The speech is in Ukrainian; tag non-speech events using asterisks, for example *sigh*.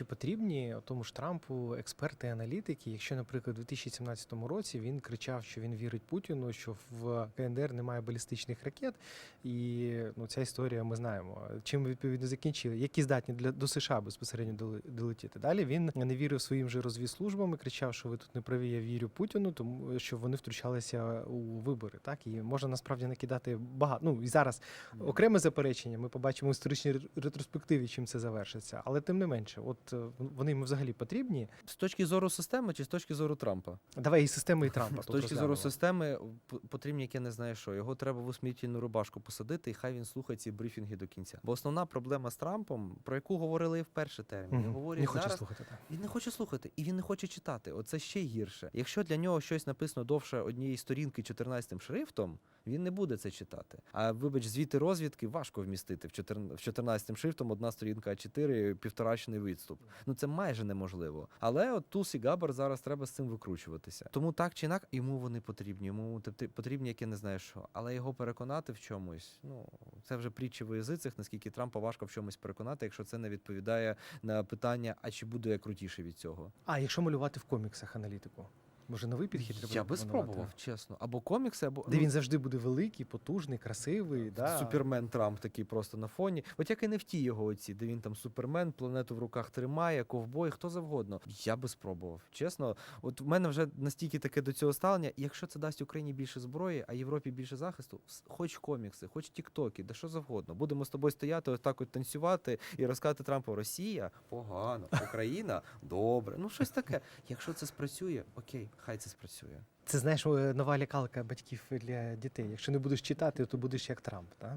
чи потрібні тому ж Трампу експерти і аналітики, якщо, наприклад, у 2017 році він кричав, що він вірить Путіну, що в КНДР немає балістичних ракет, і ну ця історія ми знаємо. Чим відповідно закінчили, які здатні для до США безпосередньо долетіти. Далі він не вірив своїм же розвідслужбам і кричав, що ви тут не праві, я вірю Путіну, тому що вони втручалися у вибори. Так і можна насправді накидати багато. Ну і зараз окреме заперечення. Ми побачимо в історичній ретроспективі, чим це завершиться. Але тим не менше, от е, вони йому взагалі потрібні. З точки зору системи чи з точки зору Трампа? Давай і системи, і *laughs* Трампа. З точки зору системи потрібні, яке не знаю що. Його треба в усмітільну рубашку посадити, і хай він слухає ці брифінги до кінця. Бо основна проблема з Трампом, про яку говорили і в перший термін, Мгм. говорять не хоче зараз. слухати. Так. Він не хоче слухати, і він не хоче читати. Оце ще гірше. Якщо для нього щось написано довше однієї сторінки 14 шрифтом, він не буде це читати. А вибач, звіти розвідки важко вмістити в 14 в 14 шрифтом, одна сторінка А4, півторачний відступ. Ну це майже неможливо. Але от Тулсі Габар зараз треба з цим викручуватися. Тому так чи інак йому вони потрібні. Йому те- як потрібні, яке не знаю що. Але його переконати в чомусь, ну це вже притчі в язицях, наскільки Трампа важко в чомусь переконати, якщо це не відповідає на питання, а чи буду я крутіший від цього. А якщо малювати в коміксах аналітику, може новий підхід треба Я би спробував, чесно. Або комікси, або Де ну, він завжди буде великий, потужний, красивий. Да. Супермен Трамп такий просто на фоні. От як і не в ті його оці, де він там супермен, планету в руках тримає, ковбой, хто завгодно. Я би спробував. Чесно, от в мене вже настільки таке до цього ставлення. Якщо це дасть Україні більше зброї, а Європі більше захисту, хоч комікси, хоч тіктоки, де що завгодно. Будемо з тобою стояти, ось так от танцювати і розказати Трампу Росія погано, Україна добре. Ну щось таке. Якщо це спрацює, окей, хай це спрацює. Це знаєш нова лякалка батьків для дітей. Якщо не будеш читати, то будеш як Трамп. Так?